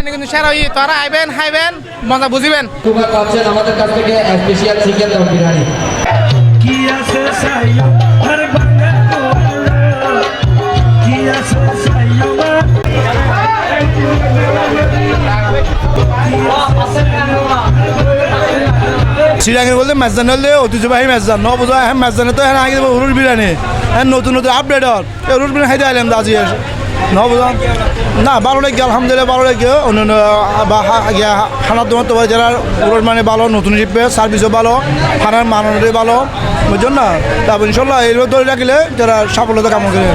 বিরিয়ানি কিন্তু সেরা হই তারা আইবেন খাইবেন মজা বুঝিবেন। তোমরা পাচ্ছেন আমাদের কাছ থেকে special chicken dum biryani. koala. Kia se sayo, শ্রীরাঙ্গের বলতে মেজান হলে ঐতিহ্যবাহী মেজান ন বোঝা হ্যাঁ মেজানে তো হ্যাঁ আগে উরুর বিরিয়ানি। হ্যাঁ নতুন নতুন আপডেট হল এই উরুর বিরিয়ানি খাইতে আইলাম আজি ন বোঝা না, ভালো লাগে আলহামদুলিল্লাহ ভালো লাগে অন্যান্য বা খানার তোমার তোমার উরুর মানে ভালো, নতুন শিল্পে সার্ভিসও ভালো খানার মানরে ভালো, বুঝছেন না? তারপর ইনশাল্লাহ এইভাবে ধরে রাখলে যারা সাফল্যতা কাম করে।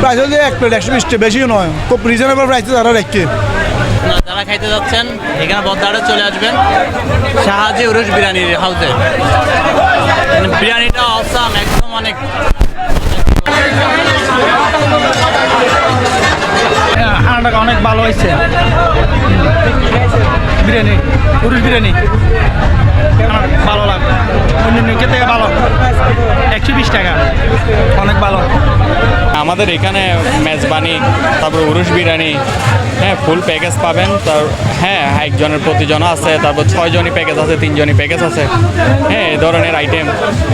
প্রাইস হলে এক প্লেট একশো বিশটা বেশিও নয়। খুব রিজনেবল প্রাইসে তারা রাখছে যারা খাইতে যাচ্ছেন, এখানে বদ্দারে চলে আসবেন। শাহাজি উরুস বিরিয়ানির হাউসে মানে বিরিয়ানিটা অসাম একদম অনেক খানাটা অনেক ভালো হয়েছে। বিরিয়ানি পুরুষ বিরিয়ানি। আমাদের এখানে মেজবানি, তারপর উরুস বিরিয়ানি হ্যাঁ ফুল প্যাকেজ পাবেন। তার হ্যাঁ একজনের প্রতিজন আছে, তারপর ছয়জনই প্যাকেজ আছে, তিনজনই প্যাকেজ আছে। হ্যাঁ এ ধরনের আইটেম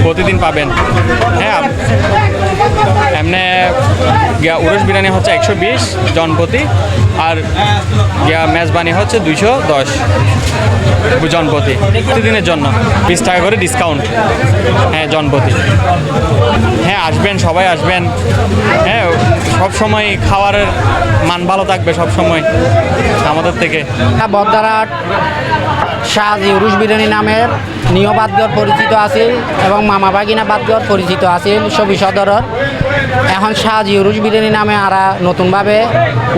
প্রতিদিন পাবেন। হ্যাঁ এমনি উরুশ বিরিয়ানি হচ্ছে একশো বিশ জনপ্রতি আর মেজবানি হচ্ছে দুইশো দশ জনপতি। প্রতিদিনের জন্য। বিশ টাকা করে ডিসকাউন্ট হ্যাঁ জনপতি। হ্যাঁ আসবেন, সবাই আসবেন। হ্যাঁ সব সময় খাবারের মান ভালো থাকবে সব সময় আমাদের থেকে। হ্যাঁ বদ্দারহাট শাহজি উরুষ বিরিয়ানি নামের নিয় বাদগর পরিচিত আছিল এবং মামা বাগিনা বাদগর পরিচিত আছিল সবি সদরর এখন শাহজি উরুশ বিরিয়ানি নামে আরা নতুনভাবে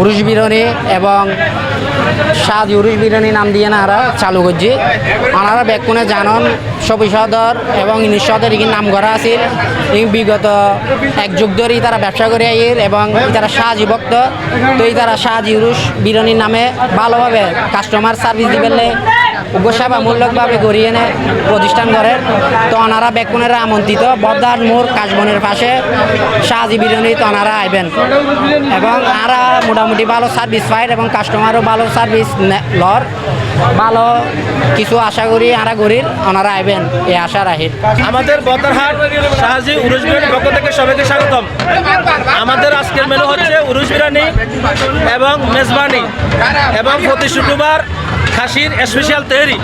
উরুশ বিরিয়ানি এবং শাহজি উরুষ বিরিয়ানি নাম দিয়ে না আরা চালু করছি। ওনারা বেকুনে জানন সবি সদর এবং ইনিশ সদর নাম করা আছিল। বিগত এক যুগ ধরেই তারা ব্যবসা করে আইর এবং তারা শাহজি ভক্ত। তো এই তারা শাহজি উরুশ বিরিয়ানির নামে ভালোভাবে কাস্টমার সার্ভিস দিবেলে উপসেবা মূল্যকভাবে গড়িয়ে এনে প্রতিষ্ঠান করেন তো ওনারা বেকুনেরা আমন্ত্রিত। বদ্দার মোড় কাশবনের পাশে শাহজি বিরিয়ানি তো ওনারা আইবেন। এবং আরা মোটামুটি ভালো সার্ভিস পায় এবং কাস্টমারও ভালো সার্ভিস লর। ভালো কিছু আশা করি, আরা গরির ওনারা আইবেন। এই আশা রাহির আমাদের বদরহাট শাহজি উরুজ বিরিয়ানির পক্ষ থেকে সবাইকে স্বাগতম। আমাদের আজকের মেনু হচ্ছে উরুজ বিরিয়ানি এবং মেজবানি। এবং প্রতি শুক্রবার খাসির স্পেশাল তেহরি